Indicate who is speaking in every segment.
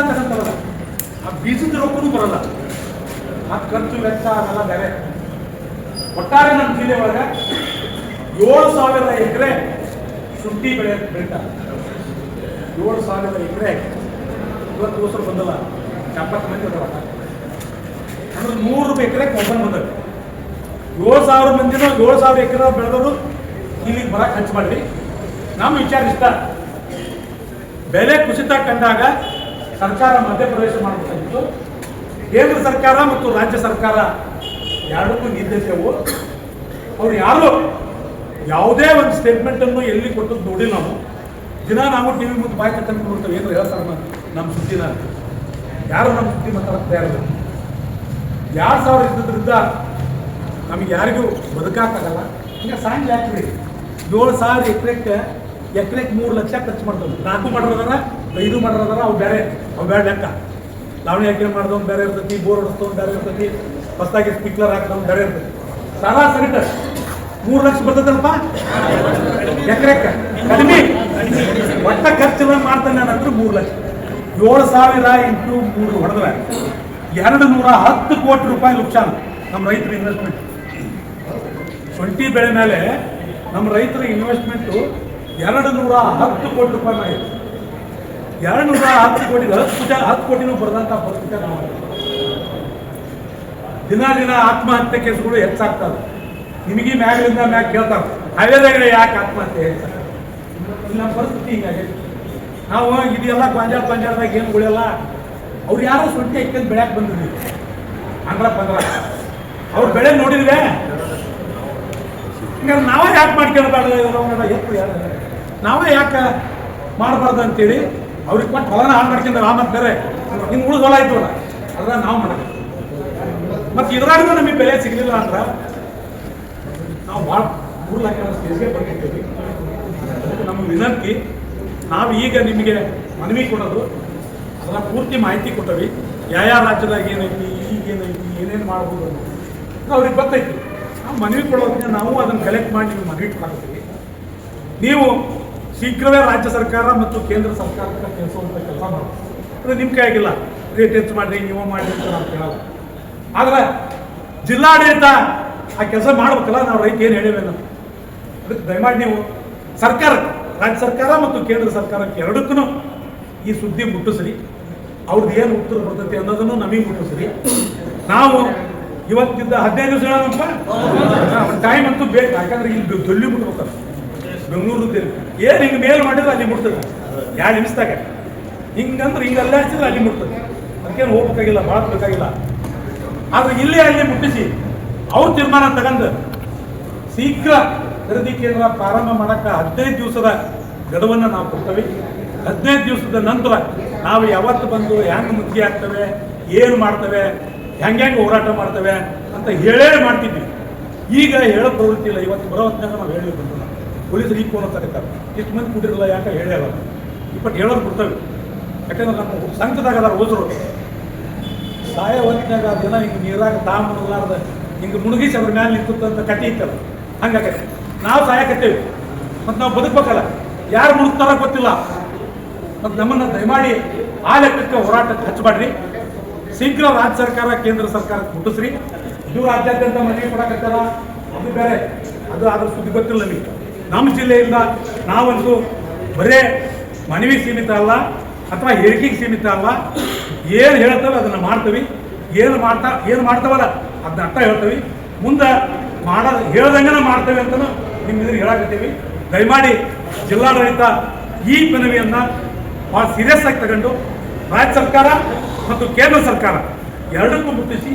Speaker 1: ಆ ಬೀಜದ ರೊಕ್ಕನೂ ಬರಲ್ಲ. ಆ ಖರ್ಚು ವೆಚ್ಚ ಅದೆಲ್ಲ ಬೇರೆ. ಒಟ್ಟಾರೆ ನಮ್ಮ ಜಿಲ್ಲೆ ಒಳಗೆ ಏಳು ಸಾವಿರದ ಎಕರೆ ಶುಂಠಿ ಬೆಳೆ ಬೆಳೀತಾರೆ ಏಳು ಸಾವಿರದ ಎಕರೆ ಇವತ್ತು ದೋಸರು ಬಂದಲ್ಲ, ಎಪ್ಪತ್ತು ಮಂದಿ ಅದಾವ ಅಂದ್ರೆ ನೂರು ಎಕರೆ ಕೊಬ್ಬನ್ ಬಂದವೆ ಏಳು ಸಾವಿರ ಮಂದಿನೂ ಏಳು ಸಾವಿರ ಎಕರೆ ಬೆಳೆದವರು ಇಲ್ಲಿಗೆ ಬರಕ್ಕೆ ಖರ್ಚು ಮಾಡ್ರಿ ನಮ್ಮ ವಿಚಾರ ಇಷ್ಟ. ಬೆಲೆ ಕುಸಿತ ಕಂಡಾಗ ಸರ್ಕಾರ ಮಧ್ಯಪ್ರವೇಶ ಮಾಡಬೇಕಾಗಿತ್ತು ಕೇಂದ್ರ ಸರ್ಕಾರ ಮತ್ತು ರಾಜ್ಯ ಸರ್ಕಾರ ಎರಡಕ್ಕೂ ನಿಂತಿದ್ದೆವು ಅವ್ರು ಯಾರು ಯಾವುದೇ ಒಂದು ಸ್ಟೇಟ್ಮೆಂಟ್ ಅನ್ನು ಎಲ್ಲಿ ಕೊಟ್ಟದ್ದು ನೋಡಿ ನಾವು. ದಿನ ನಾವು ಟಿ ವಿ ಮುಂದೆ ಬಾಯಿ ಕಟ್ಟಂತ ನೋಡ್ತೇವೆ. ಏನು ಹೇಳ್ತಾರೆ ನಮ್ಮ- ಸುದ್ದಿನ ಯಾರು ನಮ್ಮ ಸುದ್ದಿ ಮಾತಾಡಕ್ಕೆ ತಯಾರಿಲ್ಲ ಎರಡು ಸಾವಿರ ಇದ್ದದ್ರಿಂದ ನಮಗೆ ಯಾರಿಗೂ ಬದುಕಾಕಾಗಲ್ಲ ಈಗ ಸಾಂಗ್ ಯಾಕ್ರಿ ಏಳು ಸಾವಿರ ಎಕರೆಕ್ಕೆ ಎಕರೆಗೆ ಮೂರು ಲಕ್ಷ ಖರ್ಚು ಮಾಡ್ತಾರೆ. ನಾಲ್ಕು ಮಾಡೋದಾರ ಐದು ಮಾಡೋದಾರ ಅವು ಬೇರೆ. ಅವು ಬೇರೆ ಲೆಕ್ಕ. ಲಾವಣಿ ಹಾಕಿ ಮಾಡ್ದವ್ನು ಬೇರೆ ಇರ್ತೈತಿ, ಬೋರ್ ಹೊಡೆಸ್ತವ್ನು ಬೇರೆ ಇರ್ತೈತಿ, ಹೊಸದಾಗಿ ಸ್ಪಿಕ್ಲರ್ ಹಾಕಿದವ್ನು ಬೇರೆ ಇರ್ತೈತಿ. ಸರಿಟ ಮೂರು ಲಕ್ಷ ಬರ್ತದಲ್ಪ ಎಕರೆಕ್ಕೆ. ಕಡಿಮೆ. ಒಟ್ಟ ಖರ್ಚು ಮಾಡ್ತಾನೆ ಅಂದ್ರೆ ಮೂರು ಲಕ್ಷ. ಏಳು ಸಾವಿರ ಇಂಟು ಮೂರು ಹೊಡೆದ್ರೆ ಎರಡು ನೂರ ಹತ್ತು ಕೋಟಿ ರೂಪಾಯಿ ನುಕ್ಸಾನ ನಮ್ಮ ರೈತರ ಇನ್ವೆಸ್ಟ್ಮೆಂಟ್ ಶುಂಠಿ ಬೆಳೆ ಮೇಲೆ ನಮ್ಮ ರೈತರ ಇನ್ವೆಸ್ಟ್ಮೆಂಟು ಎರಡು ನೂರ ಹತ್ತು ಕೋಟಿ ರೂಪಾಯಿ ಮಾಡಿ ಎರಡು ನೂರ ಹತ್ತು ಕೋಟಿ ಹತ್ತು ಹತ್ತು ಕೋಟಿನೂ ಬರೆದಂಥ ಪತ್ರಿಕೆ ದಿನ ದಿನ ಆತ್ಮಹತ್ಯೆ ಕೇಸುಗಳು ಹೆಚ್ಚಾಗ್ತವೆ. ನಿಮಗೆ ಮ್ಯಾಗಲಿಂದ ಮ್ಯಾಗ ಕೇಳ್ತಾವೆ. ಹೈವೇದಾಗಡೆ ಯಾಕೆ ಆತ್ಮಹತ್ಯೆ ಹೆಚ್ಚಾಗ ಇಲ್ಲಿ ನಮ್ಮ ಪರಿಸ್ಥಿತಿ ಹಿಂಗಾಗಿ ನಾವು ಇದೆಲ್ಲ ಪಂಜಾಬ್ ಪಂಜಾಬ್ದಾಗ ಏನು ಉಳಿಯಲ್ಲ? ಅವ್ರು ಯಾರೋ ಸೊಂಟಿ ಇಕ್ಕಂದು ಬೆಳ್ಯಾಕೆ ಬಂದಿದ್ವಿ ಅಂದ್ರ ಪಂದ್ರ ಅವ್ರು ಬೆಳೆ ನೋಡಿದ್ರೆ ಹಿಂಗಾದ್ರೆ ನಾವೇ ಯಾಕೆ ಮಾಡ್ಕೊಳ್ಬಾರ್ದು? ಎತ್ತು ಯಾರು? ನಾವೇ ಯಾಕೆ ಮಾಡಬಾರ್ದು ಅಂತೇಳಿ ಅವ್ರಿಗೆ ಕೊಟ್ಟು ಹೊಲನ ಹಾಳು ಮಾಡ್ಕೊಂಡ್ರೆ ಆ ಬೇರೆ. ನಿಮ್ಗೆ ಉಳಿದ ಹೊಲ ಆಯ್ತು ಅದ್ರ ನಾವು ಮಾಡಬೇಕು ಮತ್ತು ಇದ್ರಾಗೂ ನಮಗೆ ಬೆಲೆ ಸಿಗಲಿಲ್ಲ ಅಂದ್ರೆ ನಾವು ಭಾಳ ಮೂರು ಲಕ್ಷ ಸ್ಟೇಜ್ಗೆ ಅದಕ್ಕೆ ನಮ್ಮ ವಿನಂತಿ, ನಾವು ಈಗ ನಿಮಗೆ ಮನವಿ ಕೊಡೋದು ಅದರ ಪೂರ್ತಿ ಮಾಹಿತಿ ಕೊಟ್ಟವಿ. ಯಾವ ಯಾವ ರಾಜ್ಯದಾಗ ಏನೈತಿ ಈಗೇನೈತಿ ಏನೇನು ಮಾಡ್ಬೋದು ಅನ್ನೋದು. ಅವ್ರಿಗೆ ಗೊತ್ತೈತಿ. ನಾವು ಮನವಿ ಕೊಡೋದ್ರಿಂದ ನಾವು ಅದನ್ನು ಕಲೆಕ್ಟ್ ಮಾಡಿ ನಿಮ್ಗೆ ಮನವಿ ನೀವು ಶೀಘ್ರವೇ ರಾಜ್ಯ ಸರ್ಕಾರ ಮತ್ತು ಕೇಂದ್ರ ಸರ್ಕಾರದ ಕೆಲಸವಂತ ಕೆಲಸ ಮಾಡಬೇಕು ಅದು ನಿಮ್ಮ ಕೈಯಾಗಿಲ್ಲ. ರೇಟ್ ಹೆಚ್ಚು ಮಾಡಿರಿ ನೀವು ಮಾಡಿ ಅಂತ ನಾವು ಕೇಳಲ್ಲ. ಆದ್ರೆ ಜಿಲ್ಲಾಡಳಿತ ಆ ಕೆಲಸ ಮಾಡ್ಬೇಕಲ್ಲ ನಾವು ರೈತ ಏನು ಹೇಳಿವೆ ನಾವು? ಅದಕ್ಕೆ ದಯಮಾಡಿ ನೀವು ಸರ್ಕಾರ ರಾಜ್ಯ ಸರ್ಕಾರ ಮತ್ತು ಕೇಂದ್ರ ಸರ್ಕಾರಕ್ಕೆ ಎರಡಕ್ಕೂ ಈ ಸುದ್ದಿ ಮುಟ್ಟಿಸ್ರಿ. ಅವ್ರದ್ದು ಏನು ಉತ್ತರ ಬರ್ತೈತಿ ಅನ್ನೋದನ್ನು ನಮಗೆ ಮುಟ್ಟಿಸ್ರಿ. ನಾವು ಇವತ್ತಿದ್ದ ಹದಿನೈದು ದಿವಸ ಹೇಳೋಣಪ್ಪ? ಟೈಮ್ ಅಂತೂ ಬೇಕು. ಯಾಕಂದ್ರೆ ಇಲ್ಲಿ ದೊಲ್ಲಿ ಮುಟ್ಬೇಕಲ್ಲ. ಬೆಂಗಳೂರು ಏನು ಹಿಂಗೆ ಮೇಲ್ ಮಾಡಿದ್ರೆ ಅಲ್ಲಿ ಮುಟ್ತದೆ. ಯಾರು ನಿಮಿಷದಾಗ ಹಿಂಗಂದ್ರೆ ಹಿಂಗೆ ಅಲ್ಲೇ ಹಚ್ಚಿದ್ರೆ ಅಲ್ಲಿ ಮುಟ್ತದೆ. ಅದಕ್ಕೇನು ಹೋಗ್ಬೇಕಾಗಿಲ್ಲ ಭಾಳ ಬೇಕಾಗಿಲ್ಲ ಆದ್ರೆ ಇಲ್ಲೇ ಅಲ್ಲಿ ಮುಟ್ಟಿಸಿ, ಅವ್ರ ತೀರ್ಮಾನ ತಗೊಂಡು ಶೀಘ್ರ ಖರೀದಿ ಕೇಂದ್ರ ಪ್ರಾರಂಭ ಮಾಡೋಕೆ ಹದಿನೈದು ದಿವಸದ ಗಡುವನ್ನು ನಾವು ಕೊಡ್ತೇವೆ. ಹದಿನೈದು ದಿವಸದ ನಂತರ ನಾವು ಯಾವತ್ತು ಬಂದು ಹೆಂಗೆ ಮುಖ್ಯ ಆಗ್ತವೆ ಏನು ಮಾಡ್ತವೆ, ಹೆಂಗೆ ಹೆಂಗೆ ಹೋರಾಟ ಮಾಡ್ತವೆ ಅಂತ ಹೇಳೇ ಮಾಡ್ತಿದ್ವಿ. ಈಗ ಹೇಳೋ ಪ್ರವೃತ್ತಿ ಇಲ್ಲ, ಇವತ್ತು ಬರೋ ಹೊತ್ತಿನಾಗ ನಾವು ಹೇಳಿ ಬಂದಿಲ್ಲ. ಪೊಲೀಸರು ಫೋನ್ ಕರೀತಾರೆ ಇಷ್ಟು ಮಂದಿ ಕೂಡಿರಲ್ಲ ಯಾಕೆ ಹೇಳ್ಯಾರ ಇಪ್ಪತ್ತು ಹೇಳೋದು ಕೊಡ್ತವೆ. ಯಾಕಂದ್ರೆ ನಮ್ಮ ಸಂಕದಾಗ ಅದಾರ ಹೋದ್ರು ಸಾಯ ಹೊತ್ತಿನಾಗ ದಿನ ಹಿಂಗೆ ನೀರಾಗ ತಾ ಹಿಂಗೆ ಮುಳುಗಿಸಿ ಅವ್ರ ಮ್ಯಾಲೆ ನಿಂತು ಅಂತ ಕಟ್ಟಿ ಇತ್ತಲ್ಲ ಹಂಗಾಗತ್ತೆ ನಾವು ಸಾಯಕತ್ತೇವೆ. ಮತ್ತು ನಾವು ಬದುಕಬೇಕಲ್ಲ. ಯಾರು ಮುಳುಗ್ತಾರ ಗೊತ್ತಿಲ್ಲ. ಮತ್ತು ನಮ್ಮನ್ನು ದಯಮಾಡಿ ಆ ಲೆಕ್ಕಕ್ಕೆ ಹೋರಾಟಕ್ಕೆ ಹಚ್ಚಬೇಡ್ರಿ ಶೀಘ್ರ ರಾಜ್ಯ ಸರ್ಕಾರ, ಕೇಂದ್ರ ಸರ್ಕಾರಕ್ಕೆ ಮುಟ್ಟಿಸ್ರಿ. ಇದು ರಾಜ್ಯಾದ್ಯಂತ ಮನವಿ ಕೊಡಕತ್ತಾರ. ಅದು ಬೇರೆ. ಅದು ಅದ್ರ ಸುದ್ದಿ ಗೊತ್ತಿಲ್ಲ ನಮಗೆ. ನಮ್ಮ ಜಿಲ್ಲೆಯಿಂದ ನಾವಂತೂ ಬರೇ ಮನವಿ ಸೀಮಿತ ಅಲ್ಲ ಅಥವಾ ಹೇಳಿಕೆಗೆ ಸೀಮಿತ ಅಲ್ಲ. ಏನು ಹೇಳ್ತವೆ ಅದನ್ನು ಮಾಡ್ತೀವಿ. ಏನು ಮಾಡ್ತಾ, ಏನು ಮಾಡ್ತಾವಲ್ಲ ಅದನ್ನ ಅರ್ಥ ಹೇಳ್ತೀವಿ. ಮುಂದೆ ಮಾಡೋದು ಹೇಳ್ದಂಗೆ ಮಾಡ್ತೇವೆ ಅಂತ ನಿಮ್ಮ ಇದ್ರಿಗೆ ಹೇಳಕತ್ತೀವಿ. ದಯಮಾಡಿ ಜಿಲ್ಲಾಡಳಿತ ಈ ಮನವಿಯನ್ನು ಭಾಳ ಸೀರಿಯಸ್ ಆಗಿ ತಗೊಂಡು ರಾಜ್ಯ ಸರ್ಕಾರ ಮತ್ತು ಕೇಂದ್ರ ಸರ್ಕಾರ ಎರಡಕ್ಕೂ ಮುಟ್ಟಿಸಿ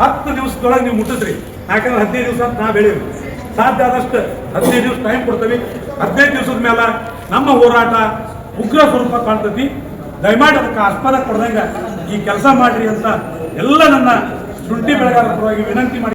Speaker 1: ಹತ್ತು ದಿವಸದೊಳಗೆ ನೀವು ಮುಟ್ಟಿಸ್ರಿ. ಯಾಕಂದ್ರೆ ಹದಿನೈದು ದಿವಸ ಅಂತ ನಾವು ಬೆಳೆಯೋದು ಸಾಧ್ಯ ಆದಷ್ಟು ಹದಿನೈದು ದಿವಸ ಟೈಮ್ ಕೊಡ್ತೀವಿ. ಹದಿನೈದು ದಿವಸದ ಮೇಲೆ ನಮ್ಮ ಹೋರಾಟ ಉಗ್ರ ಸ್ವರೂಪ ಕಾಣ್ತೈತಿ. ದಯಮಾಡಿ ಅದಕ್ಕೆ ಆಸ್ಪದ ಕೊಡ್ದಂಗೆ ಈ ಕೆಲಸ ಮಾಡ್ರಿ ಅಂತ ಎಲ್ಲ ನನ್ನ ಶುಂಠಿ ಬೆಳೆಗಾರರ ಪರವಾಗಿ ವಿನಂತಿ ಮಾಡಿ